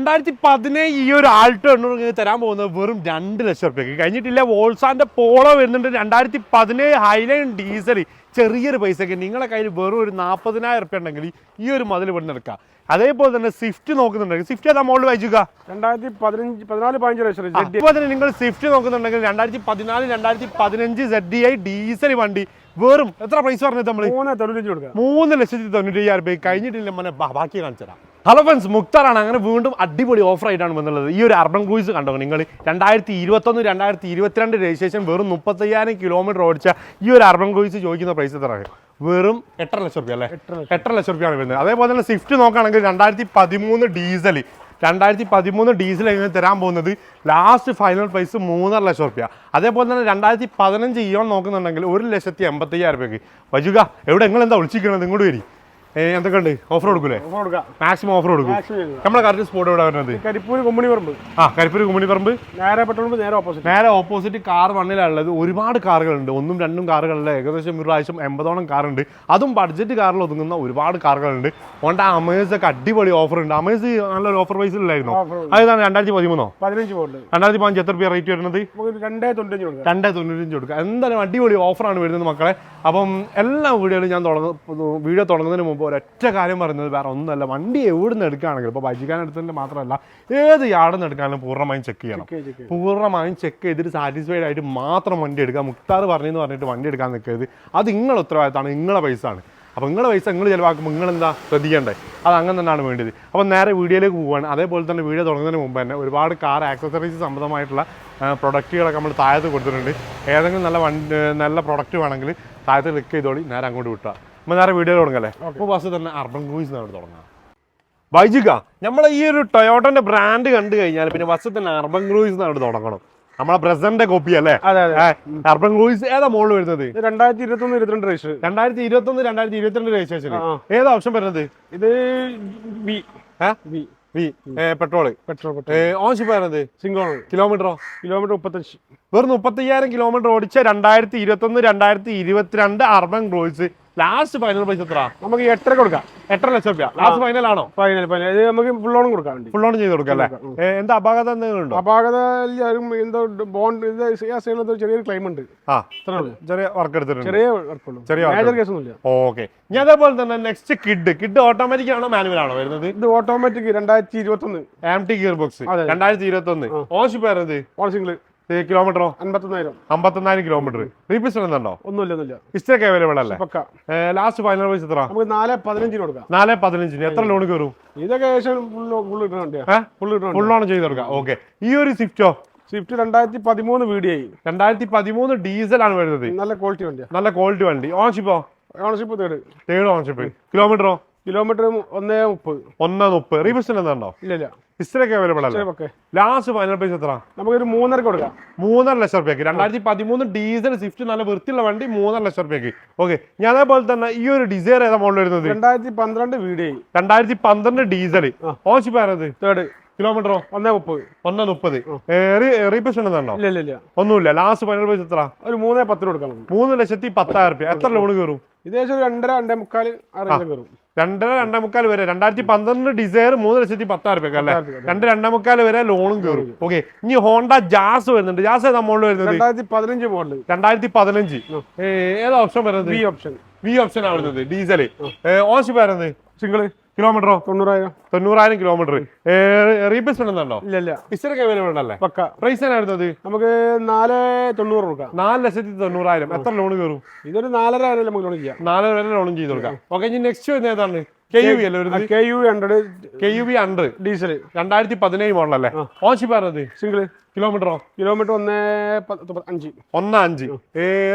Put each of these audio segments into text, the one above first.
രണ്ടായിരത്തി പതിനേഴ് ഈ ഒരു ആൾട്ടോ എണ്ണൂറ് തരാൻ പോകുന്നത് വെറും രണ്ട് ലക്ഷം റുപ്യക്ക്. കഴിഞ്ഞിട്ടില്ല വോൾസാന്റെ പോളോ വരുന്നുണ്ട് രണ്ടായിരത്തി പതിനേഴ് ഹൈലൈൻ ഡീസൽ ചെറിയൊരു പൈസയ്ക്ക് നിങ്ങളെ കയ്യിൽ വെറും ഒരു നാൽപ്പതിനായിരം റുപ്യ ഉണ്ടെങ്കിൽ ഈ ഒരു മതിൽ ഇവിടെ എടുക്കാം. അതേപോലെ തന്നെ സ്വിഫ്റ്റ് നോക്കുന്നുണ്ടെങ്കിൽ സ്വിഫ്റ്റ് ഏതാ മോളിൽ വായിച്ചുക? രണ്ടായിരത്തി പതിനഞ്ച് പതിനാല് പതിനഞ്ച് ലക്ഷം. അതുപോലെ തന്നെ നിങ്ങൾ സ്വിഫ്റ്റ് നോക്കുന്നുണ്ടെങ്കിൽ രണ്ടായിരത്തി പതിനാല് രണ്ടായിരത്തി പതിനഞ്ച് സെഡ് ഡി ഐ ഡീസൽ വണ്ടി വെറും എത്ര പൈസ പറഞ്ഞത് നമ്മൾ മൂന്ന് തൊണ്ണൂറ്റഞ്ച് കൊടുക്കുക. മൂന്ന് ലക്ഷത്തി തൊണ്ണൂറ്റി അയ്യായിരം രൂപ കഴിഞ്ഞിട്ടില്ല മോനെ? ബാക്കി കാണിച്ചു തരാം ഹലോ ഫ്രണ്ട്സ് മുക്താറാണ്. അങ്ങനെ വീണ്ടും അടിപൊളി ഓഫർ ആയിട്ടാണ് വന്നുള്ളത് ഈ ഒരു അർബൻ ക്രൂയിസ് കണ്ടോ? നിങ്ങൾ രണ്ടായിരത്തി ഇരുപത്തൊന്ന് രണ്ടായിരത്തി ഇരുപത്തിരണ്ട് രജിസ്ട്രേഷൻ വെറും മുപ്പത്തയ്യായിരം കിലോമീറ്റർ ഓടിച്ച ഈ ഒരു അർബൻ ക്രൂയിസ് ചോദിക്കുന്ന പ്രൈസ് എത്രയാണ് വെറും എട്ടര ലക്ഷം റുപ്യ അല്ലേ? എട്ടര ലക്ഷം. റുപ്യാണ് വരുന്നത്. അതേപോലെ തന്നെ സ്വിഫ്റ്റ് നോക്കുകയാണെങ്കിൽ രണ്ടായിരത്തി പതിമൂന്ന് ഡീസൽ രണ്ടായിരത്തി പതിമൂന്ന് ഡീസൽ എങ്ങനെ തരാൻ പോകുന്നത്. ലാസ്റ്റ് ഫൈനൽ പ്രൈസ് മൂന്നര ലക്ഷം റുപ്യ. അതേപോലെ തന്നെ രണ്ടായിരത്തി പതിനഞ്ച് ഇയോൺ നോക്കുന്നുണ്ടെങ്കിൽ ഒരു ലക്ഷത്തി എൺപത്തയ്യായിരം രൂപയ്ക്ക് വജുക എവിടെ? നിങ്ങൾ എന്താ വിളിച്ചിരിക്കുന്നത് ഇങ്ങോട്ട് വരി. എന്തൊക്കെ ഉണ്ട്? ഓഫർ കൊടുക്കൂലേ? മാക്സിമം ഓഫർ കൊടുക്കും. നമ്മളെ കറക്റ്റ് സ്പോട്ട് എവിടെ വരുന്നത്? കരിപ്പൂര് കുമ്മണി പറമ്പ് ആ കരിപ്പൂർ കുമ്മണി പറമ്പ് നേരെ പെട്രോൾ നേരെ ഓപ്പോസിറ്റ് നേരെ ഓപ്പോസിറ്റ് കാർ വണ്ണിലുള്ളത് ഒരുപാട് കാറുകളുണ്ട്. ഒന്നും രണ്ടും കാറുകളിൽ ഏകദേശം ഒരു പ്രാവശ്യം എൺപതോളം കാറുണ്ട്. അതും ബഡ്ജറ്റ് കാറിൽ ഒതുങ്ങുന്ന ഒരുപാട് കാറുകളുണ്ട്. ഓണ്ട അമേസ് ഒക്കെ അടിപൊളി ഓഫർ ഉണ്ട്. അമേസ് നല്ലൊരു ഓഫർ പ്രൈസിലായിരുന്നു അതാണ് രണ്ടായിരത്തി പതിമൂന്നോ? പതിനഞ്ച് രണ്ടായിരത്തി പതിനഞ്ച് എത്ര രൂപ റേറ്റ് വരുന്നത്? രണ്ടേ തൊണ്ണൂറ്റഞ്ച് കൊടുക്കുക രണ്ടേ തൊണ്ണൂറ്റഞ്ച് കൊടുക്കുക എന്തായാലും അടിപൊളി ഓഫറാണ് വരുന്നത് മക്കളെ. അപ്പം എല്ലാ വീഡിയോയിലും ഞാൻ തുടങ്ങുന്ന വീഡിയോ തുടങ്ങുന്നതിന് മുമ്പ് ഒരൊറ്റ കാര്യം പറയുന്നത് വേറെ ഒന്നുമല്ല. വണ്ടി എവിടെ നിന്ന് എടുക്കുകയാണെങ്കിലും ഇപ്പോൾ ബജിക്കാൻ എടുത്തതിന്റെ മാത്രമല്ല ഏത് യാർഡിൽ നിന്ന് എടുക്കാനും പൂർണമായും ചെക്ക് ചെയ്യണം. പൂർണമായും ചെക്ക് ചെയ്തിട്ട് സാറ്റിസ്ഫൈഡ് ആയിട്ട് മാത്രം വണ്ടി എടുക്കുക. മുക്താർ പറഞ്ഞെന്ന് പറഞ്ഞിട്ട് വണ്ടി എടുക്കാൻ നിൽക്കരുത്. അത് നിങ്ങളുടെ ഉത്തരവാദിത്തമാണ് നിങ്ങളുടെ പൈസ ആണ് അപ്പോൾ നിങ്ങളുടെ പൈസ നിങ്ങൾ ചിലവാക്കുമ്പോൾ നിങ്ങളെന്താ ശ്രദ്ധിക്കേണ്ടത് അത് അങ്ങനെ തന്നെയാണ് വേണ്ടത്. അപ്പോൾ നേരെ വീഡിയോയിലേക്ക് പോവുകയാണ് അതേപോലെ തന്നെ വീഡിയോ തുടങ്ങുന്നതിന് മുമ്പ് തന്നെ ഒരുപാട് കാർ ആക്സസറീസ് സംബന്ധമായിട്ടുള്ള പ്രൊഡക്റ്റുകളൊക്കെ നമ്മൾ താഴത്ത് കൊടുത്തിട്ടുണ്ട്. ഏതെങ്കിലും നല്ല വണ്ടി നല്ല പ്രൊഡക്റ്റ് വേണമെങ്കിൽ താഴത്ത് ക്ലിക്ക് ചെയ്തോളി. നേരെ അങ്ങോട്ട് നമ്മൾ നേരെ വീഡിയോ തുടങ്ങല്ലേ? അപ്പോൾ ബസ് തന്നെ അർബൻ ക്രൂയിസ് നമ്മൾ തുടങ്ങാം. വൈജിക നമ്മളെ ഈ ഒരു ടൊയോട്ടന്റെ ബ്രാൻഡ് കണ്ടു കഴിഞ്ഞാൽ പിന്നെ ബസ് തന്നെ അർബൻ ക്രൂയിസ് എന്നാണ് തുടങ്ങണം. നമ്മളെ പ്രസന്റ് കോപ്പി അല്ലേ? അർബൻ ക്രൂയിസ് ഏതാ മോളിൽ വരുന്നത്? രണ്ടായിരത്തി ഇരുപത്തൊന്ന് ഇരുപത്തിരണ്ട് രജിസ്റ്റർ രണ്ടായിരത്തി ഇരുപത്തി ഒന്ന് രണ്ടായിരത്തി ഇരുപത്തിരണ്ട് രജിസ്ട്രേഷൻ ഏതാ ഓപ്ഷൻ വരുന്നത്? ഇത് V? V petrol petrol ownership വരുന്നത് സിംഗിൾ കിലോമീറ്ററോ കിലോമീറ്റർ മുപ്പത്തഞ്ച്. വെറും മുപ്പത്തയ്യായിരം കിലോമീറ്റർ ഓടിച്ച രണ്ടായിരത്തി ഇരുപത്തി ഒന്ന് രണ്ടായിരത്തി ഇരുപത്തിരണ്ട് urban cruise last final price എത്ര നമുക്ക് എട്ടര കൊടുക്കാം. എട്ടര ലക്ഷം രൂപ ലാസ്റ്റ് ഫൈനൽ ആണോ? ഫൈനൽ ഫൈനൽ ഇത് നമുക്ക് ഫുൾ ഓൺ കൊടുക്കാൻ വേണ്ടി. ഫുൾ ഓൺ ചെയ്ത് കൊടുക്കാം അല്ലേ? എന്താ അപാകത എന്തെങ്കിലും ഉണ്ടോ? അപാകത എന്തോ ബോണ്ട് ചെറിയൊരു ക്ലെയിം ഉണ്ട്. ആ. ചെറിയ വർക്ക് എടുത്തിട്ടുണ്ട്. ചെറിയ വർക്കുള്ളൂ ചെറിയ മേജർ കേസ് ഒന്നുമില്ല. ഓക്കെ ഇനി അതേപോലെ തന്നെ നെക്സ്റ്റ് കിഡ് കിഡ് ഓട്ടോമാറ്റിക് ആണോ മാനുവൽ ആണോ വരുന്നത്? ഇത് ഓട്ടോമാറ്റിക് രണ്ടായിരത്തി ഇരുപത്തൊന്ന്. ഒന്ന് ആംടി ഗിയർ ബോക്സ്. രണ്ടായിരത്തി ഇരുപത്തി ഒന്ന് ഓൺഷിപ്പ് വരുന്നത് ഓൺ സിംഗിൾ കിലോമീറ്ററോ അമ്പത്തൊന്നായിരം അമ്പത്തൊന്നായിരം കിലോമീറ്റർ റീപിസ്റ്റൺ എന്തുണ്ടോ ഒന്നുമില്ല ഒന്നുമില്ല. ഹിസ്റ്ററൊക്കെ അവൈലബിൾ അല്ലേ? പക്ക. ലാസ്റ്റ് ഫൈനൽ പ്രൈസ് എത്ര? നമുക്ക് നാല് പതിനഞ്ചിന് കൊടുക്കാം. നാല് പതിനഞ്ചിന് എത്ര ലോൺ കയറും? ഇതൊക്കെ ഫുൾ ലോൺ ചെയ്ത് കൊടുക്കാം. ഓക്കെ ഈ ഒരു സ്വിഫ്റ്റോ സ്വിഫ്റ്റ് രണ്ടായിരത്തി പതിമൂന്ന് വീഡിയായി രണ്ടായിരത്തി പതിമൂന്ന് ഡീസൽ ആണ് വരുന്നത്. നല്ല ക്വാളിറ്റി വണ്ടി നല്ല ക്വാളിറ്റി വണ്ടി. ഓൺഷിപ്പോ ഓണർഷിപ്പ് തേർഡ് തേർഡ് ഓൺഷിപ്പ് കിലോമീറ്ററോ കിലോമീറ്റർ ഒന്നേ മുപ്പത്. ഒന്ന് മുപ്പത്. റീപിസ്റ്റൺ എന്താണോ ഇല്ല ഇല്ല. ഹിസ്റ്ററൊക്കെ അവൈലബിൾ അല്ലേ? ഓക്കെ ലാസ്റ്റ് ഫൈനൽ പ്രൈസ് എത്ര? നമുക്കൊരു മൂന്നര കൊടുക്കാം. മൂന്നര ലക്ഷം റുപ്യക്ക്. രണ്ടായിരത്തി പതിമൂന്ന് ഡീസൽ സ്വിഫ്റ്റ് നല്ല വൃത്തിയുള്ള വണ്ടി മൂന്നര ലക്ഷം റുപ്യക്ക്. ഓക്കെ ഞാൻ അതേപോലെ തന്നെ ഈ ഒരു ഡിസൈർ ഏതാ മോഡൽ വരുന്നത്? രണ്ടായിരത്തി പന്ത്രണ്ട് വീഡിയോ രണ്ടായിരത്തി പന്ത്രണ്ട് ഡീസൽ ഓൺഷിപ്പ് ആരത് തേർഡ് കിലോമീറ്ററോ? ഒന്നേ മുപ്പത്. ഒന്നേ മുപ്പത്. റീപേഷൻ ഉണ്ടോ? ഇല്ല ഇല്ല ഒന്നുമില്ല. ലാസ്റ്റ് ഫൈനൽ പ്രൈസ് എത്ര? ഒരു മൂന്നേ പത്തിന് കൊടുക്കണം മൂന്ന് ലക്ഷത്തി പത്തായിരം റുപ്യ. എത്ര ലോൺ കയറും? ഏകദേശം ഒരു രണ്ടര രണ്ടേ മുക്കാൽ കയറും. രണ്ടര രണ്ടേ മുക്കാൽ വരെ. രണ്ടായിരത്തി പന്ത്രണ്ട് ഡിസൈർ മൂന്ന് ലക്ഷത്തി പത്തായിരം റുപ്യ അല്ലേ. രണ്ട് രണ്ടേ മുക്കാൽ വരെ ലോണും കയറും. ഓക്കെ ഇനി ഹോണ്ട ജാസ് വരുന്നുണ്ട്. ജാസ് ഏതാ മോഡൽ വരുന്നത്? രണ്ടായിരത്തി പതിനഞ്ച് മോഡൽ രണ്ടായിരത്തി പതിനഞ്ച്. ഏതാ ഓപ്ഷൻ വരുന്നത്? ബി ഓപ്ഷൻ ബി ഓപ്ഷൻ ആണ് വരുന്നത്. ഡീസൽ ഓസിപ്പ് വരുന്നത് സിംഗിൾ കിലോമീറ്ററോ? തൊണ്ണൂറായിരം. തൊണ്ണൂറായിരം കിലോമീറ്റർ. റീപ്ലേസ്മെന്റ് ഉണ്ടോ ഇല്ല ഇല്ല ഇസ്റ്ററൊക്കെ അവൈലബിൾ ഉണ്ടല്ലേ പക്ക. പ്രൈസ് എന്നായിരുന്നു അത്? നമുക്ക് നാല് തൊണ്ണൂറ് കൊടുക്കാം. നാല് ലക്ഷത്തി തൊണ്ണൂറായിരം. എത്ര ലോൺ കയറും ഇതൊരു നാലര വരെ നമുക്ക് ലോൺ ചെയ്യാം. നാലര വരെ ലോണും ചെയ്ത് കൊടുക്കാം. ഓക്കെ. ഇനി നെക്സ്റ്റ് വരുന്ന ഏതാണ്? കെ യു വി അല്ലേ K U hundred K U V hundred diesel രണ്ടായിരത്തി പതിനേഴ് മോഡൽ അല്ലേ ഓൺഷിപ്പ് ആണത് സിംഗിൾ കിലോമീറ്ററോ കിലോമീറ്റർ ഒന്ന് അഞ്ച്. ഒന്ന് അഞ്ച്.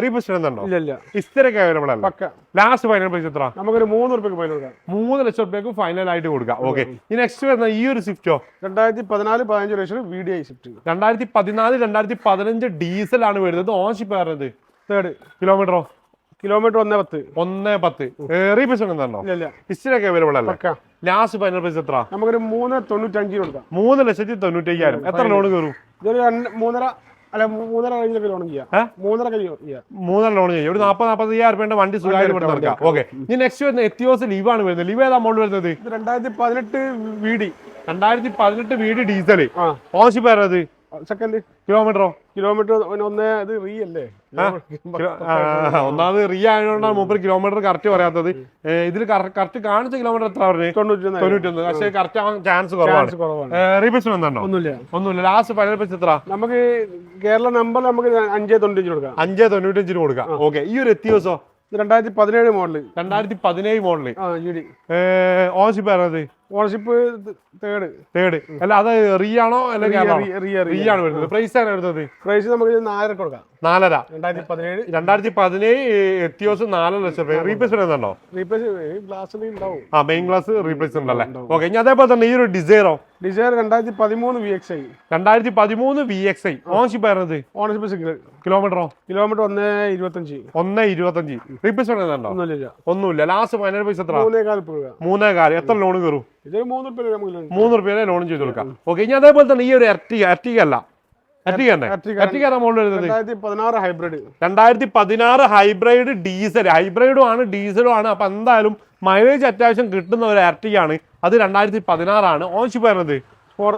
റീപ്ലേസ്മെന്റ് ഉണ്ടോ ഇല്ല ഇല്ല. ഇസ്റ്ററൊക്കെ അവൈലബിൾ അല്ല? പക്ക. ലാസ്റ്റ് ഫൈനൽ പ്രൈസ് എത്ര നമുക്കൊരു മൂന്ന് റുപ്യക്ക് ഫൈനൽ കൊടുക്കാം. മൂന്ന് ലക്ഷം റുപ്യക്ക് ഫൈനൽ ആയിട്ട് കൊടുക്കാം. ഓക്കെ ഇനി നെക്സ്റ്റ് വരുന്ന ഈ ഒരു സ്വിഫ്റ്റോ രണ്ടായിരത്തി പതിനാല് പതിനഞ്ച് lakh V D I Swift രണ്ടായിരത്തി പതിനാല് രണ്ടായിരത്തി പതിനഞ്ച് ഡീസൽ ആണ് വരുന്നത്. ഓൺഷിപ്പ് വരുന്നത് തേർഡ് കിലോമീറ്ററോ കിലോമീറ്റർ ഒന്നേ പത്ത്. ഒന്നേ പത്ത്. ഇല്ല ഹിസ്റ്ററിയൊക്കെ അവൈലബിൾ അല്ല? ലാസ്റ്റ് ഫൈനൽ പ്രൈസ് എത്ര? നമുക്കൊരു മൂന്ന് തൊണ്ണൂറ്റഞ്ചിന് കൊടുക്കാം. മൂന്ന് ലക്ഷത്തി തൊണ്ണൂറ്റി അയ്യായിരം എത്ര ലോൺ കയറും ഇതൊരു മൂന്നര അല്ല മൂന്നര ലോൺ ചെയ്യാം? മൂന്നര ലോൺ ചെയ്യും. ഒരു നാൽപ്പത് രൂപയുടെ വണ്ടി സുഖമായിട്ട് ഇവിടെ നടക്കാം ഓക്കെ ഇനി നെക്സ്റ്റ് വരുന്ന എത്തിയോസ് ലീവ് ആണ് വരുന്നത്. ലീവ് ഏതാ അമൗണ്ട് വരുന്നത്? രണ്ടായിരത്തി പതിനെട്ട് വി ഡി രണ്ടായിരത്തി പതിനെട്ട് വി ഡി ഡീസൽ ഓൺഷിപ്പ് ആരത് സെക്കൻഡ് കിലോമീറ്ററോ? കിലോമീറ്റർ ഒന്ന് അത് റീ അല്ലേ? ആ, ഒന്നാമത് റീ ആയതുകൊണ്ടാണ് മൂപ്പർ കിലോമീറ്റർ കറക്റ്റ് പറയാത്തത്. ഇതിൽ കറക്റ്റ് കാണിച്ച കിലോമീറ്റർ എത്ര പറഞ്ഞു? തൊണ്ണൂറ്റി ഒന്ന് തൊണ്ണൂറ്റൊന്ന് പക്ഷേ കറക്റ്റ് ആവാൻ ചാൻസ് കുറവാണ്. റീപ്ലേസ്മെന്റ് എന്തുണ്ടോ ഒന്നുമില്ല. ഒന്നുമില്ല. ലാസ്റ്റ് ഫൈനൽ പൈസ എത്ര? നമുക്ക് കേരള നമ്പർ നമുക്ക് അഞ്ചേ തൊണ്ണൂറ്റി കൊടുക്കാം. അഞ്ചേ തൊണ്ണൂറ്റഞ്ചിന് കൊടുക്കാം. ഓക്കെ ഈ ഒരു എത്തിയോസോ ദിവസം? രണ്ടായിരത്തി പതിനേഴ് മോഡൽ. രണ്ടായിരത്തി പതിനേഴ് മോഡൽ. ആ ഓൺഷിപ്പ് ആണത് ഓണർഷിപ്പ് തേർഡ് തേർഡ് അല്ല അത് റീ ആണോ അല്ലെങ്കിൽ റിയ റീ ആണ് വരുന്നത്. പ്രൈസ് ആണ് വരുന്നത്. പ്രൈസ് നമുക്ക് നാലര കൊടുക്കാം. നാലര. രണ്ടായിരത്തി പതിനേഴ് രണ്ടായിരത്തി പതിനേഴ് എത്തിയോസ് നാലര ലക്ഷം രൂപ. റീപ്ലേസ് വരുന്നുണ്ടോ റീപ്ലേസ് ഗ്ലാസ്സിൽ ഉണ്ടാവും. ആ മെയിൻ ഗ്ലാസ് റീപ്ലേസ് ഉണ്ടല്ലേ? ഓക്കെ ഇനി അതേപോലെ തന്നെ ഈ ഒരു ഡിസൈറോ ഡിസൈർ രണ്ടായിരത്തി പതിമൂന്ന് വി എക്സ് ഐ രണ്ടായിരത്തി പതിമൂന്ന് വി എക്സ് ഐ ഓണർഷിപ്പ് ആയിരുന്നത് ഓണർഷിപ്പ് സിഗ്നൽ കിലോമീറ്ററോ കിലോമീറ്റർ ഒന്ന് ഇരുപത്തഞ്ച്. ഒന്ന് ഇരുപത്തഞ്ച്. റീപ്ലേസ് എന്തുണ്ടോ ഒന്നുമില്ല. ഒന്നുമില്ല. ലാസ്റ്റ് ഫൈനൽ പൈസ എത്ര മൂന്നേകാൽ രൂപ മൂന്നേ കാൽ എത്ര ലോൺ കയറും? ഇതൊരു മൂന്ന് ലോൺ മൂന്ന് റുപ്യ ലോൺ ചെയ്ത് കൊടുക്കാം. ഓക്കെ ഇനി അതേപോലെ തന്നെ ഈ ഒരു എർട്ടിക എർട്ടിക അല്ല. രണ്ടായിരത്തി പതിനാറ് ഹൈബ്രിഡ് ഡീസൽ. ഹൈബ്രിഡും ആണ് ഡീസലും ആണ്. അപ്പൊ എന്തായാലും മൈലേജ് അത്യാവശ്യം കിട്ടുന്ന ഒരു ആണ്. അത് രണ്ടായിരത്തി പതിനാറാണ് ഓൺഷിപ്പ് വരുന്നത്? ഫോർ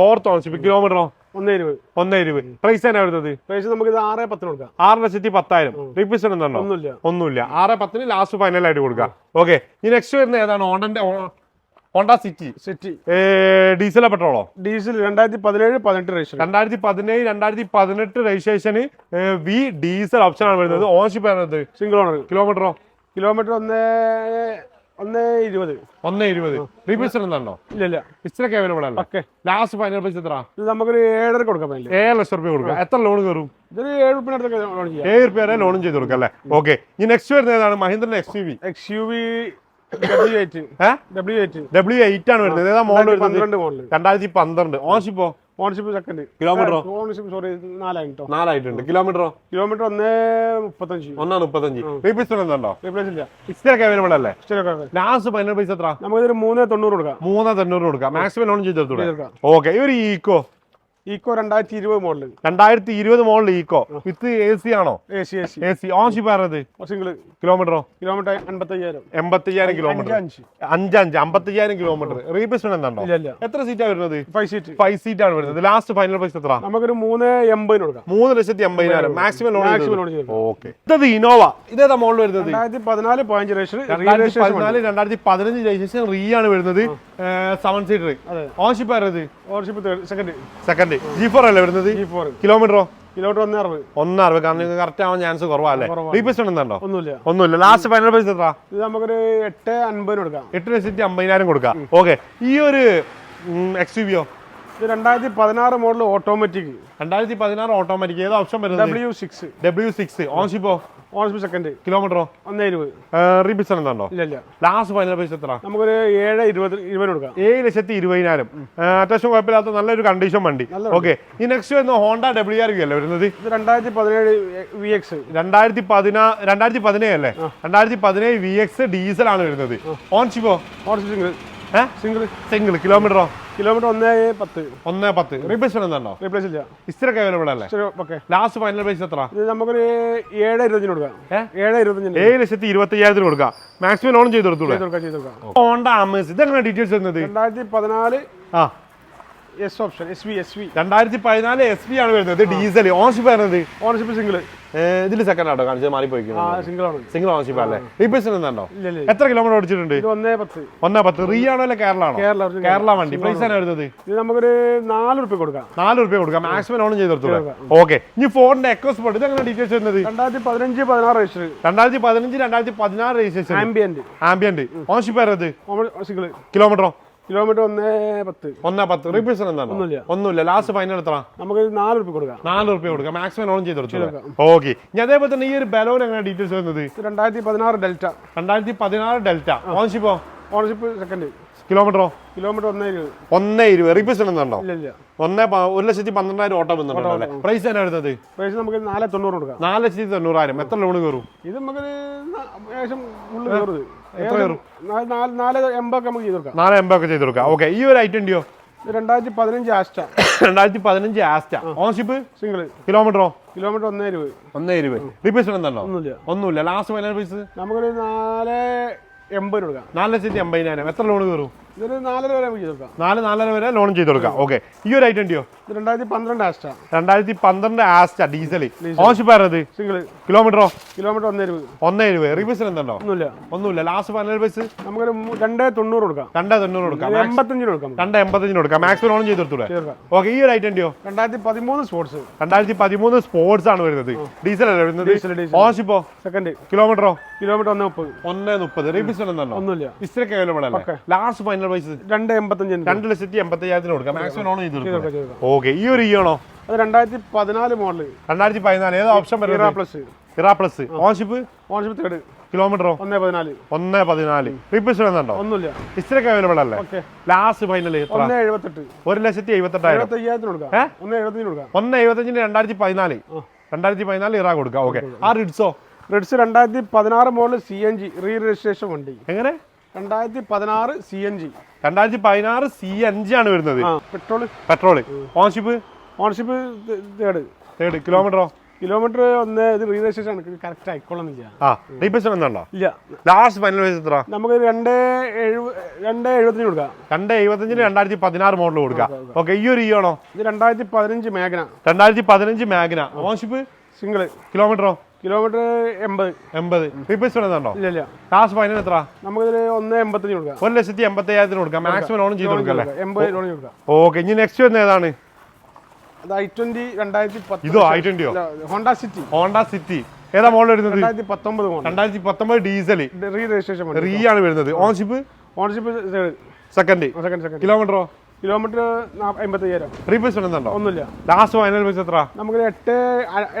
ഫോർത്ത് ഓൺഷിപ്പ് കിലോമീറ്ററോ? ഒന്ന് ഇരുപത്. ഒന്നേ ഇരുപത്. പ്രൈസ് തന്നെ വരുന്നത്? പ്രൈസ് നമുക്ക് ആറ് പത്തിന് കൊടുക്കാം. ആറ് ലക്ഷത്തി പത്തായിരം. റീപ്ലേസ്മെന്റ് എന്തുണ്ടോ ഒന്നുമില്ല. ഒന്നുമില്ല. ആറ് പത്തിന് ലാസ്റ്റ് ഫൈനൽ ആയിട്ട് കൊടുക്കാം. ഓക്കെ ഇനി നെക്സ്റ്റ് വരുന്നത് ഏതാണ്? ഹോണ്ടന്റെ ഹോണ്ട സിറ്റി. സിറ്റി. ഡീസലോ പെട്രോളോ? ഡീസൽ രണ്ടായിരത്തി പതിനേഴ് പതിനെട്ട് രജിസ്ട്രേഷൻ രണ്ടായിരത്തി പതിനേഴ് രണ്ടായിരത്തി പതിനെട്ട് രജിസ്ട്രേഷന് വി ഡീസൽ ഓപ്ഷൻ ആണ് വരുന്നത് ഓൺഷിപ്പ് വരുന്നത്? Single owner. കിലോമീറ്ററോ? കിലോമീറ്റർ ഒന്ന് ഒന്ന് ഇരുപത്. ഒന്ന് ഇരുപത്. റീപ്ലേസ്മെന്റ് എന്താണോ ഇല്ല ഇല്ല. ഇച്ചിരൊക്കെ അവൈലബിൾ അല്ല? ഓക്കെ. ലാസ്റ്റ് ഫൈനൽ പ്രൈസ് എത്ര ഇത് നമുക്കൊരു ഏഴര കൊടുക്കാൻ പറ്റില്ല ഏഴ് ലക്ഷം റുപ്യ കൊടുക്കാം. എത്ര ലോൺ കയറും? ഇതൊരു ഏഴ് റുപ്യ ഏഴ് റുപ്യ ലോൺ ലോണും ചെയ്ത് കൊടുക്കാം അല്ലേ? ഓക്കെ ഇനി നെക്സ്റ്റ് വരുന്നത് ഏതാണ്? മഹീന്ദ്രന്റെ X U V X U V W eight ആണ് വരുന്നത്. ഏതാ മോഡൽ വരുന്നത്? പന്ത്രണ്ട് മോഡൽ രണ്ടായിരത്തി പന്ത്രണ്ട്. ഓണർഷിപ്പോ ഓണർഷിപ്പ് സെക്കൻഡ് കിലോമീറ്ററോ ഓണർഷിപ്പ് സോറി നാലായിട്ടോ? നാലായിട്ടുണ്ട്. കിലോമീറ്ററോ കിലോമീറ്റർ ഒന്നേ മുപ്പത്തഞ്ച്. ഒന്നാണ് മുപ്പത്തഞ്ച്. റീപ്ലേസ്മെന്റ് എന്തുണ്ടോ റീപ്ലേസ് ഇല്ല. അവൈലബിൾ അല്ലേ? ലാസ്റ്റ് ഫൈനൽ പൈസ എത്ര? നമുക്കിതൊരു മൂന്ന് തൊണ്ണൂറ് കൊടുക്കാം. മൂന്ന് തൊണ്ണൂറ് കൊടുക്കാം. മാക്സിമം ലോൺ ചെയ്ത് ഓക്കെ ഈ ഒരു ഈക്കോ ഈക്കോ രണ്ടായിരത്തി ഇരുപത് മോഡൽ രണ്ടായിരത്തി ഇരുപത് model Eeco with A C ആണോ A C A C A C ownership ആയിരുന്നത് സിംഗിൾ കിലോമീറ്ററോ കിലോമീറ്റർ അൻപത്തയ്യായിരം. എൺപത്തയ്യായിരം കിലോമീറ്റർ അഞ്ച്. അഞ്ചഞ്ച് അമ്പത്തയ്യായിരം കിലോമീറ്റർ റീപ്ലേസ്മെന്റ് എന്താണോ? എത്ര സീറ്റാ വരുന്നത്? ഫൈവ് സീറ്റ് ഫൈവ് സീറ്റ് ആണ് വരുന്നത്. ലാസ്റ്റ് ഫൈനൽ പ്രൈസ് എത്ര? നമുക്കൊരു മൂന്ന് എൺപതിന് കൊടുക്കാം. മൂന്ന് ലക്ഷത്തി അമ്പതിനായിരം. Maximum loan maximum loan okay ഇത് ഇനോവ ഇതേതാ മോഡൽ വരുന്നത്? രണ്ടായിരത്തി പതിനാല് പതിനഞ്ച് പതിനാല് രണ്ടായിരത്തി പതിനഞ്ച് രജിസ്ട്രേഷൻ റീ ആണ് വരുന്നത്. Seven seater. ഓൺഷിപ്പ് ആരത് ownership second second G four അല്ലേ വരുന്നത്? ജി ഫോർ കിലോമീറ്ററോ കിലോമീറ്റർ ഒന്ന് അറുപത്. ഒന്ന് അറുപത്. കാരണം കറക്റ്റ് ആവാൻ ചാൻസ് കുറവല്ലേ. റീപ്ലേസ്മെന്റ് ഒന്നുമില്ല. ഒന്നുമില്ല. ലാസ്റ്റ് ഫൈനൽ പ്രൈസ് എത്ര ഇത് നമുക്കൊരു എട്ട് അൻപതിന് കൊടുക്കാം. എട്ട് ലക്ഷത്തി അമ്പതിനായിരം കൊടുക്കാം. ഓക്കെ ഈ ഒരു എക്സ് വിയോ ഇത് രണ്ടായിരത്തി പതിനാറ് മോഡൽ ഓട്ടോമാറ്റിക് രണ്ടായിരത്തി പതിനാറ് ഓട്ടോമാറ്റിക് ഏത് ഓപ്ഷൻ വരുന്നത്? ഡബ്ല്യു സിക്സ് ഡബ്ല്യു സിക്സ് ഓൺഷിപ്പോ ഓണർഷിപ്പ് സെക്കൻഡ് കിലോമീറ്ററോ ഒന്നേ ഇരുപത്. റീപ്ലേസ്മെന്റ് എന്താണോ ഇല്ല ഇല്ല. ലാസ്റ്റ് ഫൈനൽ പൈസ എത്ര? നമുക്കൊരു ഏഴ് ഇരുപത് ഇരുപതിന് കൊടുക്കാം. ഏഴ് ലക്ഷത്തി ഇരുപതിനായിരം. അത്യാവശ്യം കുഴപ്പമില്ലാത്ത നല്ലൊരു കണ്ടീഷൻ വണ്ടി. ഓക്കെ ഈ നെക്സ്റ്റ് വരുന്ന ഹോണ്ട ഡബ്ല്യു ആർ അല്ലേ വരുന്നത്? രണ്ടായിരത്തി പതിനേഴ് വി എക്സ് രണ്ടായിരത്തി പതിനാ രണ്ടായിരത്തി പതിനേഴ് അല്ലേ? രണ്ടായിരത്തി പതിനേഴ് വി എക്സ് ഡീസൽ ആണ് വരുന്നത്. ഓൺഷിപ്പോ ഷിപ്പോ ഓൺ സിംഗിൾ സിംഗിൾ കിലോമീറ്ററോ? കിലോമീറ്റർ ഒന്നേ പത്ത്. ഒന്നേ പത്ത്. റീപ്ലേസ് ഇല്ല. ഇസ്റ്ററൊക്കെ അവൈലബിൾ അല്ലേ? ഓക്കെ ലാസ്റ്റ് ഫൈനൽ പ്രൈസ് എത്ര? ഇത് നമുക്കൊരു ഏഴ് കൊടുക്കാം? ഏഴ് ഇരുപത്തഞ്ചിന് ഏഴ് ലക്ഷത്തി ഇരുപത്തി അയ്യായിരത്തിന് കൊടുക്കാം മാക്സിമം ലോൺ ചെയ്ത് ഹോണ്ട ഇതെങ്ങനെ ഡീറ്റെയിൽസ് വരുന്നത്? രണ്ടായിരത്തി പതിനാല് ആ. S option S V S V രണ്ടായിരത്തി പതിനാല് എസ് വി ആണ് വരുന്നത്. ഡീസൽ ഓണർഷിപ്പ് വരുന്നത് ഓണർഷിപ്പ് സിംഗിൾ ഇതിൽ സെക്കൻഡ് ആട്ടോ കാണിച്ചത് മാറിപ്പോയിക്കുന്നത് സിംഗിൾ ഓണർഷിപ്പ് അല്ലേ റീപ്ലേസ്മെന്റ് എന്താണോ എത്ര കിലോമീറ്റർ ഓടിച്ചിട്ടുണ്ട്? ഒന്നേ പത്ത്. റീ ആണോ അല്ലെ കേരള ആണോ? കേരള വണ്ടി. പ്രൈസ് ആണ് വരുന്നത്? നമുക്കൊരു നാല് റുപ്യ കൊടുക്കാം. നാല് റുപ്യ കൊടുക്കാം. മാക്സിമം ഓൺ ചെയ്ത് കൊടുത്തു ഓക്കെ ഇനി ഫോണിന്റെ എക്കോ ഇത് ഇതെങ്ങനെ ഡീറ്റെയിൽസ് വരുന്നത്? രണ്ടായിരത്തി പതിനഞ്ച് പതിനാറ് രജിസ്റ്റർ രണ്ടായിരത്തി പതിനഞ്ച് രണ്ടായിരത്തി പതിനാറ് രജിസ്ട്രേഷൻ ആംബിയന്റ് ആംബിയന്റ് ഓണർഷിപ്പ് ആരത്? സിംഗിൾ കിലോമീറ്ററോ കിലോമീറ്റർ ഒന്നേ പത്ത്. ഒന്നേ പത്ത്. റുപ്പീസ് എന്താണ്? ഒന്നുമില്ല. ഒന്നുമില്ല. ലാസ്റ്റ് ഫൈനൽ എത്ര? നമുക്ക് നാല് റുപ്യ കൊടുക്കാം. നാല് റുപ്യ കൊടുക്കാം. മാക്സിമം ലോൺ ചെയ്ത് കൊടുത്തു ഓക്കെ ഇനി അതേപോലെ തന്നെ ഈ ഒരു ബലോൺ എങ്ങനെ ഡീറ്റെയിൽസ് വരുന്നത്? രണ്ടായിരത്തി പതിനാറ് ഡെൽറ്റ രണ്ടായിരത്തി പതിനാറ് ഡെൽറ്റ ഓൺഷിപ്പോ ഓണർഷിപ്പ് സെക്കൻഡ് കിലോമീറ്ററോ കിലോമീറ്റർ ഒന്നേ ഇരുപത്. ഒന്നേ ഇരുപത്. റീപ്ലേസ്മെന്റ് ഉണ്ടോ ഒന്നേ ഒരു ലക്ഷത്തി പന്ത്രണ്ടായിരം ഓട്ടോ വന്നിട്ടുണ്ടല്ലേ പ്രൈസ് തന്നെ വരുന്നത്? പ്രൈസ് നമുക്ക് നാല് തൊണ്ണൂറ് കൊടുക്കാം. നാല് ലക്ഷത്തി തൊണ്ണൂറായിരം. എത്ര ലോൺ കയറും? ഇത് നമുക്ക് ഏകദേശം ഉള്ളിൽ കയറുന്നത് കയറും നാല് എൺപതൊക്കെ നമുക്ക് ചെയ്ത് കൊടുക്കാം. നാല് എൺപതൊക്കെ ചെയ്ത് കൊടുക്കാം. ഓക്കെ ഈ ഒരു ഐറ്റം ഉണ്ടോ രണ്ടായിരത്തി പതിനഞ്ച് ആസ്റ്റ. രണ്ടായിരത്തി പതിനഞ്ച് ആസ്റ്റ ഓണർഷിപ്പ് സിംഗിൾ കിലോമീറ്ററോ കിലോമീറ്റർ ഒന്നേ ഇരുപത്. ഒന്നേ ഇരുപത്. റീപ്ലേസ്മെന്റ് എന്താണോ ഒന്നുമില്ല. ഒന്നുമില്ല. ലാസ്റ്റ് ഫൈനൽ പ്രൈസ് നമുക്കൊരു നാല് എൺപത് കൊടുക്കാം. നാല് ലക്ഷത്തി എൺപതിനായിരം എത്ര ലോൺ കയറും നമുക്ക് നാല് നാലര വരെ ലോൺ ചെയ്ത് കൊടുക്കാം. ഓക്കെ ഈ ഒരു ഐറ്റം ഉണ്ടോ രണ്ടായിരത്തി പന്ത്രണ്ട് ആസ്റ്റ രണ്ടായിരത്തി പന്ത്രണ്ട് ആസ്റ്റ ഡീസൽ ഓൺഷിപ്പ് ആയിരുന്നത് സിംഗിൾ കിലോമീറ്ററോ കിലോമീറ്റർ ഒന്നേ ഇരുപത്. ഒന്നേ ഇരുപത്. റീബസ് എന്തുണ്ടോ ഒന്നുമില്ല. ഒന്നുമില്ല. ലാസ്റ്റ് പതിനേഴ് ബസ് നമുക്കൊരു മൂ- രണ്ടേ തൊണ്ണൂറ് കൊടുക്കാം. രണ്ടേ തൊണ്ണൂറ് കൊടുക്കാം. എൺപത്തഞ്ചിന് കൊടുക്കാം. നമുക്ക്. രണ്ട് എൺപത്തഞ്ചിന് കൊടുക്കാം. മാക്സിമം ലോൺ ചെയ്ത് കൊടുത്തൂടെ? ഓക്കെ ഈ ഒരു ഐറ്റം ഉണ്ടോ രണ്ടായിരത്തി പതിമൂന്ന് സ്പോർട്സ് രണ്ടായിരത്തി പതിമൂന്ന് സ്പോർട്സ് ആണ് വരുന്നത്. ഡീസൽ അല്ലേ വരുന്നത്? ഓൺഷിപ്പോ സെക്കൻഡ് കിലോമീറ്ററോ കിലോമീറ്റർ ഒന്നേ മുപ്പത്. ഒന്നേ മുപ്പത്. റീബസ് എന്തുണ്ടോ ഒന്നുമില്ല. ഇസ്രക്ക് അവൈലബിൾ അല്ലേ? ലാസ്റ്റ് ഫൈനൽ പ്രൈസ് രണ്ട് എൺപത്തഞ്ച് രണ്ട് ലക്ഷത്തി കൊടുക്കാം. മാക്സിമം ലോൺ ചെയ്ത് ഓക്കെ ഈ ഒരു ഇയാണോ അത് രണ്ടായിരത്തി പതിനാല് മോഡൽ രണ്ടായിരത്തി പതിനാല്. ഏത് ഓപ്ഷൻ വരുന്നത്? Plus Era plus ownership ownership third കിലോമീറ്ററോ ഒന്നേ പതിനാല്. ഒന്നേ പതിനാല്. വരുന്നുണ്ടോ? ഒന്നുമില്ല. ഇസ്ത്രക്ക് അവൈലബിൾ അല്ലേ? ലാസ്റ്റ് ഫൈനൽ ഒന്നേ എഴുപത്തെട്ട്. ഒരു ലക്ഷത്തി എഴുപത്തെട്ടായിരം. ഒന്ന് എഴുപത്തഞ്ചിന് രണ്ടായിരത്തി പതിനാല്. രണ്ടായിരത്തി പതിനാല് ഇറാ കൊടുക്കാം. ഓക്കെ ആ റിഡ്സോ റിഡ്സ് രണ്ടായിരത്തി പതിനാറ് model C N G re registration വണ്ടി. എങ്ങനെ? രണ്ടായിരത്തി പതിനാറ് സി എൻ ജി രണ്ടായിരത്തി പതിനാറ് സി അഞ്ചാണ് വരുന്നത്. Petrol petrol petrol. Ownership? Ownership third. Third. കിലോമീറ്ററോ? Kilometre ഒന്ന് ഇത് റീ രജിസ്ട്രേഷൻ കറക്റ്റ് ആയിക്കോളന്നില്ല ആ എന്തുണ്ടോ ഇല്ല. ലാസ്റ്റ് ഫൈനൽ പ്രൈസ് എത്ര നമുക്ക് രണ്ട് രണ്ട് എഴുപത്തിന് കൊടുക്കാം. രണ്ട് എഴുപത്തഞ്ചിന് രണ്ടായിരത്തി പതിനാറ് മോഡൽ കൊടുക്കാം ഓക്കെ. ഈ ഒരു ഇയാണോ ഇത് രണ്ടായിരത്തി പതിനഞ്ച് മേഘന രണ്ടായിരത്തി പതിനഞ്ച് മാഗ്ന ഓൺഷിപ്പ്? സിംഗിൾ കിലോമീറ്ററോ? കിലോമീറ്റർ എൺപത്. എൺപത്. റീപ്ലേസ് വരുന്നുണ്ടോ ഇല്ല ഇല്ല. ലാസ്റ്റ് ഫൈനൽ എത്ര? നമുക്കിതിൽ ഒന്ന് എൺപത്തഞ്ച് കൊടുക്കാം. ഒരു ലക്ഷത്തി എൺപത്തി അയ്യായിരത്തിന് കൊടുക്കാം. മാക്സിമം ലോൺ ചെയ്ത് കൊടുക്കാം അല്ലേ? എൺപത് ലോൺ കൊടുക്കാം. ഓക്കെ ഇനി നെക്സ്റ്റ് വരുന്ന ഏതാണ്? അത് ഐ ട്വന്റി രണ്ടായിരത്തി ഇതോ ഐ ട്വന്റിയോ ഹോണ്ട സിറ്റി ഹോണ്ട സിറ്റി ഏതാ മോഡൽ വരുന്നത്? രണ്ടായിരത്തി പത്തൊമ്പത് മോഡൽ രണ്ടായിരത്തി പത്തൊമ്പത് ഡീസൽ റീ രജിസ്ട്രേഷൻ റീ ആണ് വരുന്നത്. Ownership ownership second second second കിലോമീറ്ററോ kilometre അമ്പത്തയ്യായിരം. റീപ്ലേസ് വരുന്നുണ്ടോ? ഒന്നുമില്ല. ലാസ്റ്റ് ഫൈനൽ പ്രൈസ് എത്ര നമുക്ക് എട്ട്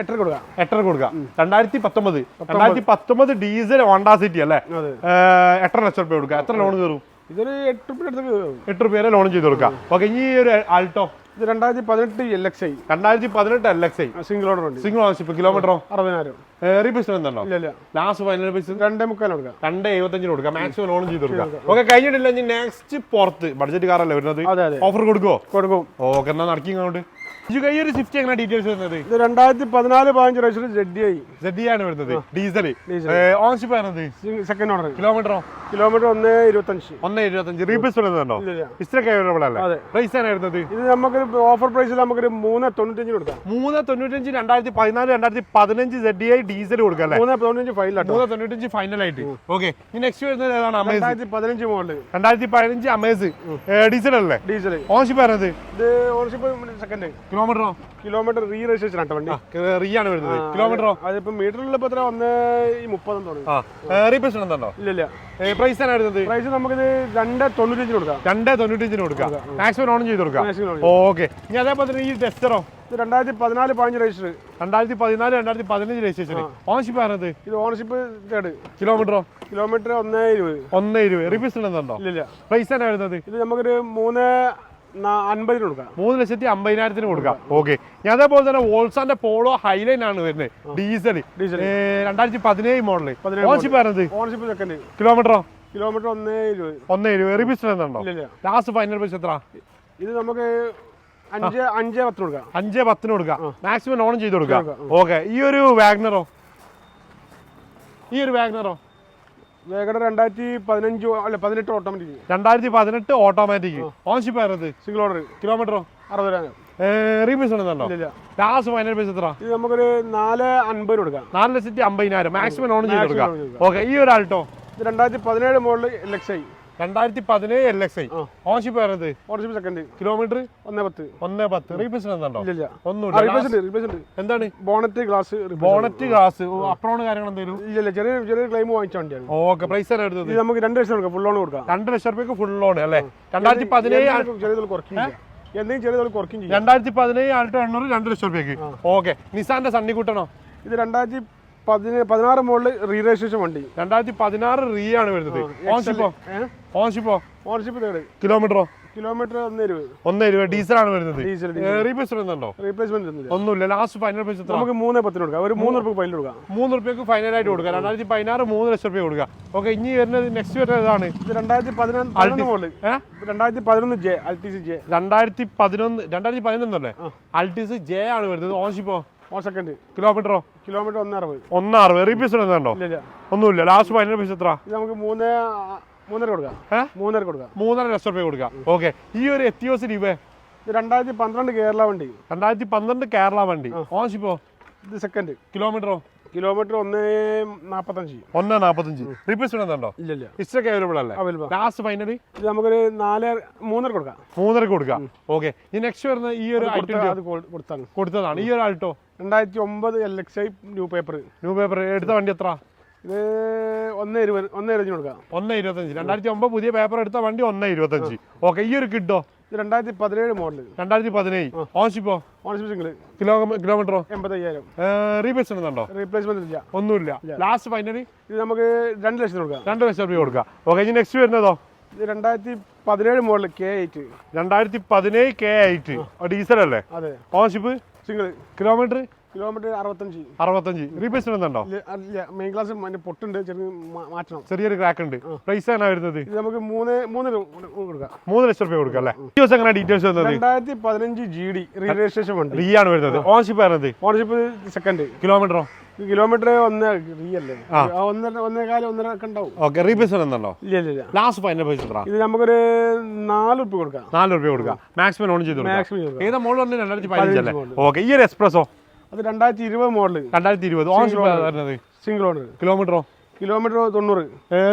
എട്ടര കൊടുക്കാം. എട്ടര കൊടുക്കാം. രണ്ടായിരത്തി പത്തൊമ്പത്. രണ്ടായിരത്തി പത്തൊമ്പത് ഡീസൽ ഹോണ്ടാ സിറ്റി അല്ലേ? എട്ടര ലക്ഷം രൂപ കൊടുക്കാം. എത്ര ലോൺ കയറും? ഇതൊരു എട്ട് രൂപ. എട്ട് രൂപ ലോൺ ചെയ്ത് കൊടുക്കാം? ഓക്കെ ഇനി ഒരു ആൾട്ടോ? ഇത് രണ്ടായിരത്തി പതിനെട്ട് എൽ എക്സ് ഐ രണ്ടായിരത്തി പതിനെട്ട് L X I single order വണ്ടി. സിംഗിൾ ഓണർഷിപ്പ് കിലോമീറ്ററോ അറുപതിനായിരം. റീപ്ലേസ് വരുന്നുണ്ടോ ഇല്ല ഇല്ല. ലാസ്റ്റ് ഫൈനൽ പൈസ രണ്ടേ മുക്കാൽ കൊടുക്കാം. രണ്ടേ എഴുപത്തഞ്ചിന് കൊടുക്കാം. മാക്സിമം ലോൺ ചെയ്ത് കൊടുക്കാം. ഓക്കെ കഴിഞ്ഞിട്ടില്ല. ഇനി നെക്സ്റ്റ് പുറത്ത് ബഡ്ജറ്റ് കാറല്ലേ വരുന്നത്? ഓഫർ കൊടുക്കുമോ കൊടുക്കും. ഓക്കെ എന്നാ നടക്കി ഒരു സ്വിഫ്റ്റ് എങ്ങനെ ഡീറ്റെയിൽസ് വരുന്നത്? ഇത് രണ്ടായിരത്തി പതിനാല് പതിനഞ്ച് രജിസ്റ്റർ ജെഡി ആയി. ജെഡി ആണ് വരുന്നത്. ഡീസൽ. ഓൺഷിപ്പ് ആണത് സെക്കൻഡ് ഓണർ കിലോമീറ്ററോ കിലോമീറ്റർ ഒന്ന് ഇരുപത്തഞ്ച്. ഒന്ന് ഇരുപത്തഞ്ച്. റീപ്ലേസ് വരുന്നുണ്ടോ? ഇത്രയൊക്കെ അവൈലബിൾ അല്ലേ? പ്രൈസ് ആണ് വരുന്നത്? ഇത് നമുക്ക് ഓഫർ പ്രൈസിൽ നമുക്കൊരു മൂന്ന് തൊണ്ണൂറ്റഞ്ച് കൊടുക്കാം. മൂന്ന് തൊണ്ണൂറ്റഞ്ച് രണ്ടായിരത്തി പതിനാല് രണ്ടായിരത്തി പതിനഞ്ച് ജെഡി ആയി ഡീസൽ കൊടുക്കാം അല്ലേ? മൂന്ന് തൊണ്ണൂറ്റഞ്ച് ഫൈലാട്ടോ മൂന്ന് തൊണ്ണൂറ്റഞ്ച് ഫൈനൽ ആയിട്ട്. ഓക്കെ ഇനി നെക്സ്റ്റ് വരുന്നത് ഏതാണ്? രണ്ടായിരത്തി പതിനഞ്ച് മോഡൽ രണ്ടായിരത്തി പതിനഞ്ച് അമേസ് ഡീസൽ അല്ലേ? ഡീസൽ ഓൺഷിപ്പ് ആണത് ഇത് ഓൺഷിപ്പ് സെക്കൻഡ് കിലോമീറ്ററോ കിലോമീറ്റർ റീ രജിസ്ട്രേഷൻ ആട്ടോ വണ്ടി. റീ ആണ് വരുന്നത്. കിലോമീറ്ററോ അതിപ്പോ മീറ്ററിൽ ഇപ്പൊ എത്ര? ഒന്ന് മുപ്പതും തോന്നുന്നു. ഉണ്ടോ? ഇല്ല ഇല്ല. പ്രൈസ് ആണ് വരുന്നത്? പ്രൈസ് നമുക്കിത് രണ്ട് തൊണ്ണൂറ്റഞ്ചിന് കൊടുക്കാം. രണ്ട് തൊണ്ണൂറ്റഞ്ചിന് കൊടുക്കാം. മാക്സിമം ഓൺ ചെയ്ത് കൊടുക്കാം. ഓക്കെ. ഇനി അതേപോലെ തന്നെ ഈ ടെസ്റ്ററോ രണ്ടായിരത്തി പതിനാല് പതിനഞ്ച് രജിസ്റ്റർ രണ്ടായിരത്തി പതിനാല് രണ്ടായിരത്തി പതിനഞ്ച് രജിസ്ട്രേഷൻ ഓൺഷിപ്പ് ആണത് ഇത്? ഓണർഷിപ്പ് തേർഡ് കിലോമീറ്ററോ കിലോമീറ്റർ ഒന്ന് ഇരുപത്. ഒന്ന് ഇരുപത്. റീപ്ലേസ് ഉണ്ടോ? ഇല്ല പ്രൈസ് ആണ് വരുന്നത്? ഇത് നമുക്കൊരു മൂന്ന് അൻപതിന് കൊടുക്കാം. മൂന്ന് ലക്ഷത്തി അമ്പതിനായിരത്തിന് കൊടുക്കാം. ഓക്കെ ഞാൻ അതേപോലെ തന്നെ വോൾസാന്റെ പോളോ ഹൈലൈൻ ആണ് വരുന്നത്. ഡീസൽ. രണ്ടായിരത്തി പതിനേഴ് പതിനേഴ് ഓൺഷിപ്പ് ഓണർഷിപ്പ് സെക്കൻഡ് കിലോമീറ്ററോ കിലോമീറ്റർ ഒന്നേ ഇരുപത്. ഒന്നേ ഇരുപത്. റീപ്ലേസ് എന്നുണ്ടോ ലാസ്റ്റ് ഫൈനൽ പൈസ എത്ര? ഇത് നമുക്ക് അഞ്ച് അഞ്ച് പത്തിന് കൊടുക്കാം. അഞ്ച് പത്തിന് കൊടുക്കാം. മാക്സിമം ലോൺ ചെയ്ത് കൊടുക്കാം. കൊടുക്കാം, ഓക്കെ ഈ ഒരു വാഗ്നറോ ഈ ഒരു വാഗ്നറോ വേഗയുടെ രണ്ടായിരത്തി പതിനഞ്ച് അല്ല പതിനെട്ട് ഓട്ടോമാറ്റിക് രണ്ടായിരത്തി പതിനെട്ട് ഓട്ടോമാറ്റിക് ഓൺഷിപ്പ് ആയിരുന്നത് സിംഗിൾ ഓർഡർ കിലോമീറ്ററോ അറുപതിനായിരം റീപ്ലേസ് ഉണ്ടോ ഇല്ല ഇല്ല. ലാസ്റ്റ് ഫൈനൽ പ്രൈസ് എത്ര ഇത് നമുക്കൊരു നാല് അൻപതിന് കൊടുക്കാം. നാല് ലക്ഷത്തി അമ്പതിനായിരം. മാക്സിമം ലോൺ ചെയ്ത് Maximum കൊടുക്കാം loan ചെയ്ത് ഓക്കെ ഈ ഒരു ആൾട്ടോ രണ്ടായിരത്തി പതിനേഴ് മോഡൽ ഐ രണ്ടായിരത്തി പതിനേഴ് എൽ എക്സ് ഐ. ഓൺഷിപ്പ് ആയിരുന്നത് ഓണർഷിപ്പ് സെക്കൻഡ് കിലോമീറ്റർ? ഒന്നേ പത്ത്. ഒന്നേ പത്ത്. റീപ്ലേസ് ഒന്നുമില്ല. എന്താണ്? Bonnet glass bonnet glass apron കാര്യങ്ങൾ എന്തെങ്കിലും ഇല്ല ചെറിയ ചെറിയ ക്ലെയിം വാങ്ങിച്ച വണ്ടിയാണ് ഓക്കെ പ്രൈസ് ആണ് എടുത്തത്? നമുക്ക് രണ്ട് ലക്ഷം കൊടുക്കാം. ഫുൾ ലോൺ കൊടുക്കാം. രണ്ട് ലക്ഷം റുപ്യക്ക് ഫുൾ ലോൺ അല്ലേ? രണ്ടായിരത്തി പതിനേഴ് ചെറിയ കുറയ്ക്കും എന്തെങ്കിലും ചെറിയ കുറയ്ക്കും ചെയ്യാം. രണ്ടായിരത്തി പതിനേഴ് ആൾട്ടോ എണ്ണൂറ് രണ്ട് ലക്ഷം റുപ്യക്ക് ഓക്കെ. നിസാന്റെ സണ്ണി കൂട്ടണോ ഇത് രണ്ടായിരത്തി പതിനാറ് മോളിൽ റീ രജിസ്ട്രേഷൻ വണ്ടി. രണ്ടായിരത്തി പതിനാറ് റീ ആണ് വരുന്നത്. ഓൺഷിപ്പോ ഓൺഷിപ്പോ ഓൺഷിപ്പ് തേർഡ് കിലോമീറ്ററോ കിലോമീറ്റർ ഒന്ന് ഇരുപത് ഒന്ന് ഇരുപത് ഡീസൽ ആണ് വരുന്നത്. ഡീസൽ റീപ്ലേസ് വരുന്നുണ്ടോ? റീപ്ലേസ്മെന്റ് ഒന്നുമില്ല. ലാസ്റ്റ് ഫൈനൽ പൈസ നമുക്ക് മൂന്ന് പത്തിന് കൊടുക്കാം. ഒരു മൂന്ന് റുപ്യ ഫൈനൽ കൊടുക്കാം. മൂന്ന് റുപ്യക്ക് ഫൈനൽ ആയിട്ട് കൊടുക്കുക രണ്ടായിരത്തി പതിനാറ് മൂന്ന് ലക്ഷം റുപ്യ കൊടുക്കുക ഓക്കെ ഇനി വരുന്നത് നെക്സ്റ്റ് വരുന്നത് ഇതാണ് ഇത് രണ്ടായിരത്തി പതിനൊന്ന് മോഡൽ രണ്ടായിരത്തി പതിനൊന്ന് ജെ അൽട്ടിസി ജെ രണ്ടായിരത്തി പതിനൊന്ന് രണ്ടായിരത്തി പതിനൊന്നല്ലേ? ജെ ആണ് വരുന്നത്. ഓൺഷിപ്പോ ഓൺ സെക്കൻഡ് കിലോമീറ്ററോ കിലോമീറ്റർ ഒന്ന് അറുപത് ഒന്ന് അറുപത് ഇല്ല ഇല്ല. ഒന്നുമില്ല. ലാസ്റ്റ് ഫൈനൽ പീസ് എത്ര? നമുക്ക് മൂന്ന് മൂന്നര കൊടുക്കാം? മൂന്നര കൊടുക്കാം. മൂന്നര ലക്ഷം രൂപ കൊടുക്കാം. ഓക്കെ ഈ ഒരു എത്തിയോസ് രൂപ രണ്ടായിരത്തി പന്ത്രണ്ട് കേരള വണ്ടി. രണ്ടായിരത്തി പന്ത്രണ്ട് കേരള വണ്ടി. ഓൺഷിപ്പോ ഇത് സെക്കൻഡ് കിലോമീറ്ററോ കിലോമീറ്റർ ഒന്ന് നാപ്പത്തഞ്ച് ഒന്ന് നാപ്പത്തഞ്ച്. റീപ്ലേസ്മെന്റ് ഉണ്ടോ? ഇല്ല ഇസ്റ്റൊക്കെ അവൈലബിൾ അല്ലേ? അവൈലബിൾ ലാസ്റ്റ് ഫൈനലി ഇത് നമുക്കൊരു നാല് മൂന്നര കൊടുക്കാം. മൂന്നര കൊടുക്കാം. ഓക്കെ ഈ നെക്സ്റ്റ് വരുന്ന ഈ ഒരു കൊടുത്താണ്. കൊടുത്തതാണ്. ഈ ഒരു ആൾട്ടോ രണ്ടായിരത്തി ഒമ്പത് L X I new paper new paper എടുത്ത വണ്ടി എത്ര? ഇത് ഒന്ന് ഇരുപത് ഒന്ന് ഇരുപത്തഞ്ച് കൊടുക്കാം. ഒന്ന് ഇരുപത്തഞ്ച്. രണ്ടായിരത്തി ഒമ്പത് പുതിയ പേപ്പർ എടുത്ത വണ്ടി ഒന്ന് ഇരുപത്തഞ്ച്. ഓക്കെ ഈ ഒരു ഇത് രണ്ടായിരത്തി പതിനേഴ് മോഡൽ രണ്ടായിരത്തി പതിനേഴ് ഓൺഷിപ്പോ സിംഗിൾ കിലോ കിലോമീറ്ററോ? എൺപത്തയ്യായിരം. റീപേസ് ഉണ്ടോ? റീപ്ലേസ്മെന്റ് ഇല്ല. ഒന്നുമില്ല. ലാസ്റ്റ് ഫൈനലി ഇത് നമുക്ക് രണ്ട് ലക്ഷം കൊടുക്കാം. രണ്ട് ലക്ഷം രൂപ കൊടുക്കാം. ഓക്കെ ഇനി നെക്സ്റ്റ് വരുന്നതോ? ഇത് രണ്ടായിരത്തി പതിനേഴ് മോഡൽ കെ എയ്റ്റ് രണ്ടായിരത്തി പതിനേഴ് കെ എയ്റ്റ് ഡീസൽ അല്ലേ? അതെ. ഓൺഷിപ്പ് സിംഗിൾ കിലോമീറ്റർ കിലോമീറ്റർ അറുപത്തഞ്ച്. അറുപത്തഞ്ച്. റീപേസ് ഉണ്ടെന്നുണ്ടോ ഇല്ല, മെയിൻ ക്ലാസ് പൊട്ടുണ്ട്. ചെറിയ മാറ്റണം. ചെറിയൊരു ക്രാക്ക് ഉണ്ട്. പ്രൈസ് ആണ് വരുന്നത്? ഇത് നമുക്ക് മൂന്ന് മൂന്ന് കൊടുക്കാം. മൂന്ന് ലക്ഷം രൂപ കൊടുക്കാം അല്ലേ? ദിവസം എങ്ങനെ ഡീറ്റെയിൽസ് വരുന്നത്? രണ്ടായിരത്തി പതിനഞ്ച് ജി ഡി രജിസ്ട്രേഷൻ വണ്ടി. റീ ആണ് വരുന്നത്. ഓൺഷിപ്പ് വരുന്നത് ഓണർഷിപ്പ് സെക്കൻഡ് കിലോമീറ്ററോ കിലോമീറ്റർ ഒന്ന് റീ അല്ലേ? ഒന്നര ഒന്നേകാല ഒന്നര ഒക്കെ ഉണ്ടാവും. ഓക്കെ ഉണ്ടെന്നുണ്ടോ ഇല്ല ഇല്ല ലാസ്റ്റ് ഫൈനൽ എത്ര ഇത് നമുക്കൊരു നാല് റുപ്യ കൊടുക്കാം. നാല് രൂപ കൊടുക്കാം. മാക്സിമം ഓൺ ചെയ്ത് മാക്സിമം ഏതാ മോൾ പറഞ്ഞത്? രണ്ടായിരത്തി പതിനഞ്ചല്ലേ ഓക്കെ ഈ ഒരു എക്സ്പ്രസോ അത് രണ്ടായിരത്തി ഇരുപത് മോഡൽ രണ്ടായിരത്തി ഇരുപത് വരുന്നത്? സിംഗിൾ ഓണർ കിലോമീറ്ററോ? കിലോമീറ്റർ തൊണ്ണൂറ്.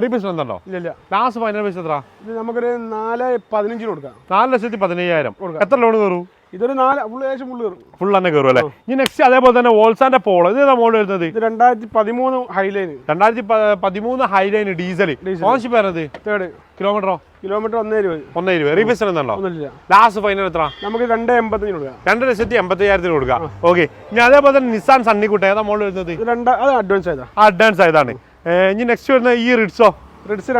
റീപേസ് ഉണ്ടോ ഇല്ല ഇല്ല. ലാസ്റ്റ് ഫൈനൽ പൈസ എത്ര? ഇത് നമുക്കൊരു നാല് പതിനഞ്ചിന് കൊടുക്കാം. നാല് ലക്ഷത്തി പതിനയ്യായിരം. എത്ര ലോൺ കയറും ഇതൊരു നാല് ഏകദേശം ഫുള്ള് കയറും. ഫുൾ തന്നെ കയറും അല്ലേ? ഇനി നെക്സ്റ്റ് അതേപോലെ തന്നെ വോൾസാന്റെ പോളോ ഇത് ഏതാ മോഡൽ വരുന്നത്? ഇത് രണ്ടായിരത്തി പതിമൂന്ന് ഹൈലൈന് രണ്ടായിരത്തി പതിമൂന്ന് ഹൈലൈൻ ഡീസൽ ഡീസൽ വരുന്നത് തേർഡ് കിലോമീറ്ററോ കിലോമീറ്റർ ഒന്നേ ഇരുപത് ഒന്നേ ഇരുപത് റീപേസ് ഉണ്ടെന്നുണ്ടോ ഒന്നുമില്ല. ലാസ്റ്റ് ഫൈനൽ എത്ര? നമുക്ക് രണ്ട് എൺപത്തിന് കൊടുക്കാം. രണ്ട് ലക്ഷത്തി എൺപത്തി അയ്യായിരത്തിന് കൊടുക്കാം ഓക്കെ ഇനി അതേപോലെ തന്നെ നിസാൻ സണ്ണിക്കുട്ട ഏതാ മോഡൽ വരുന്നത്? അഡ്വാൻസ് ആയതാണ്. ഇനി നെക്സ്റ്റ് വരുന്ന ഈ റിഡ്സോ റിഡ്സ്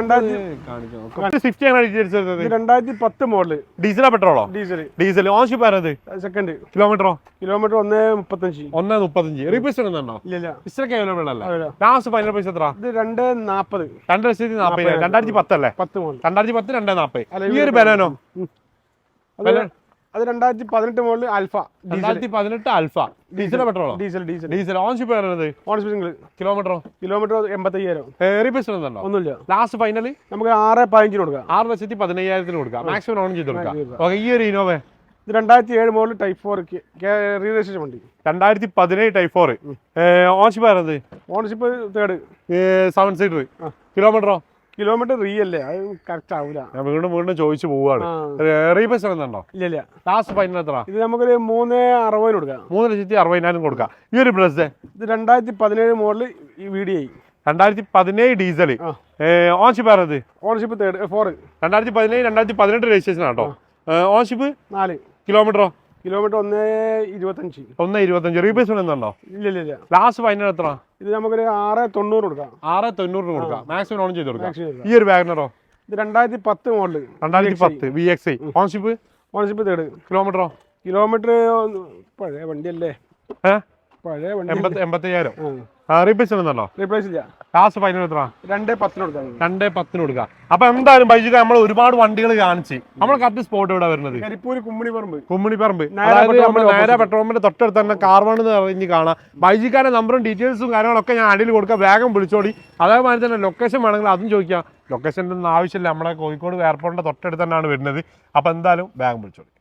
രണ്ടായിരത്തി പത്ത് മോഡൽ ഡീസലോ പെട്രോളോ ഡീസൽ ഡീസൽ ഓൺഷിപ്പ് ആരത് സെക്കൻഡ് കിലോമീറ്ററോ കിലോമീറ്റർ ഒന്നേ മുപ്പത്തഞ്ച്. ഒന്ന് മുപ്പത്തഞ്ച്. റീപേസ് ഉണ്ടോ? ഇല്ല ഇസ്റ്റൊക്കെ അവൈലബിൾ അല്ലേ? ലാസ്റ്റ് ഫൈനൽ പൈസ എത്ര ഇത് രണ്ട് നാപ്പത്. രണ്ട് ലക്ഷത്തി നാപ്പത് രണ്ടായിരത്തി പത്തല്ലേ പത്ത് മോഡൽ രണ്ടായിരത്തി പത്ത് രണ്ടേ നാപ്പത്. അല്ല, ഈ ഒരു ബലാനോ അത് രണ്ടായിരത്തി പതിനെട്ട് മുകളിൽ അൽഫ രണ്ടായിരത്തി പതിനെട്ട് Alpha diesel പെട്രോളോ? Diesel diesel. Diesel. Ownership വരുന്നത് ഓൺഷിപ്പ് സിംഗിൾ. കിലോമീറ്ററോ? കിലോമീറ്റർ എൺപത്തയ്യായിരം. ഉണ്ടെന്നുണ്ടോ ഒന്നുമില്ല. Last finally? നമുക്ക് ആറ് പതിനഞ്ചിന് കൊടുക്കാം. ആറ് ലക്ഷത്തി പതിനയ്യായിരത്തിന് കൊടുക്കാം. മാക്സിമം ഓൺ ചെയ്ത് കൊടുക്കാം. ഓക്കെ ഈ ഒരു ഇനോവ ഇത് രണ്ടായിരത്തി ഏഴ് മോഡൽ ടൈപ്പ് ഫോർ റീരജിസ്ട്രേഷൻ വണ്ടി. രണ്ടായിരത്തി പതിനേഴ് ടൈപ്പ് ഫോർ ഓൺഷിപ്പ് വരുന്നത് ഓൺഷിപ്പ് തേർഡ് സെവൻ സീറ്റർ കിലോമീറ്ററോ കിലോമീറ്റർ റീ അല്ലേ? അത് കറക്റ്റ് ആവില്ല ഞാൻ വീണ്ടും വീണ്ടും ചോദിച്ചു പോവാണ്. റീപേസ് ഇല്ല ഇല്ല. ലാസ്റ്റ് ഫൈനൽ എത്ര ഇത് നമുക്കൊരു മൂന്ന് അറുപതിന് കൊടുക്കാം. മൂന്ന് ലക്ഷത്തി അറുപതിനായിരം കൊടുക്കാം. ഈ ഒരു ബ്ലസ് ഇത് രണ്ടായിരത്തി പതിനേഴ് മോഡൽ ഈ വി ഡി ഐ രണ്ടായിരത്തി പതിനേഴ് ഡീസൽ. ഓൺഷിപ്പ് ആരത്? ഓണർഷിപ്പ് തേർഡ് ഫോർ രണ്ടായിരത്തി പതിനേഴ് രണ്ടായിരത്തി പതിനെട്ട് രജിസ്ട്രേഷൻ ആട്ടോ ഓൺഷിപ്പ് നാല്. കിലോമീറ്ററോ കിലോമീറ്റർ ഒന്ന് ഇരുപത്തഞ്ച്. ഒന്ന് ഇരുപത്തഞ്ച്. റീപ്ലേസ്മെന്റ് ഉണ്ടെന്നുണ്ടോ ഇല്ല ഇല്ല ഇല്ല ലാസ്റ്റ് ഫൈനൽ എത്ര? ഇത് നമുക്കൊരു ആറ് തൊണ്ണൂറ് കൊടുക്കാം. ആറ് തൊണ്ണൂറിന് കൊടുക്കാം. മാക്സിമം ഓൺ ചെയ്ത് കൊടുക്കാം. ഈ ഒരു വാഗനറോ ഇത് രണ്ടായിരത്തി പത്ത് മോഡൽ രണ്ടായിരത്തി പത്ത് V X I ownership ownership third കിലോമീറ്ററോ kilometre പഴയ വണ്ടിയല്ലേ? ഏഹ് പഴയ വണ്ടി എൺപത്തി എൺപത്തയ്യായിരം. റീപ്ലേസ് ലാസ്റ്റ് ഫൈനൽ എത്ര രണ്ട് പത്തിന് കൊടുക്കാം രണ്ടേ പത്തിന് കൊടുക്കാം. അപ്പൊ എന്തായാലും ബൈജിക്ക് നമ്മൾ ഒരുപാട് വണ്ടികൾ കാണിച്ച്. നമ്മൾ കറക്റ്റ് സ്പോട്ട് ഇവിടെ വരുന്നത്? കരിപ്പൂര് കുമ്മിണി പറമ്പ് കുമ്മിണിപ്പറമ്പ് നേരെ അതായത് പെട്രോൾ നമ്മൾ പമ്പിന്റെ നേരെ പെട്രോൾ പമ്പിന്റെ തൊട്ടടുത്ത് തന്നെ കാർവൺ എന്ന് പറഞ്ഞ് കാണാം. ബൈജിക്കാരുടെ നമ്പറും ഡീറ്റെയിൽസും കാര്യങ്ങളൊക്കെ ഞാൻ അടിയിൽ കൊടുക്കാം. വേഗം വിളിച്ചോടി അതേമാതിരി തന്നെ ലൊക്കേഷൻ വേണമെങ്കിൽ അതും ചോദിക്കാം. ലൊക്കേഷന്റെ ഒന്നും ആവശ്യമില്ല. നമ്മുടെ കോഴിക്കോട് എയർപോർട്ടിന്റെ തൊട്ടടുത്ത് തന്നെയാണ് വരുന്നത്. അപ്പൊ എന്തായാലും വേഗം വിളിച്ചോടി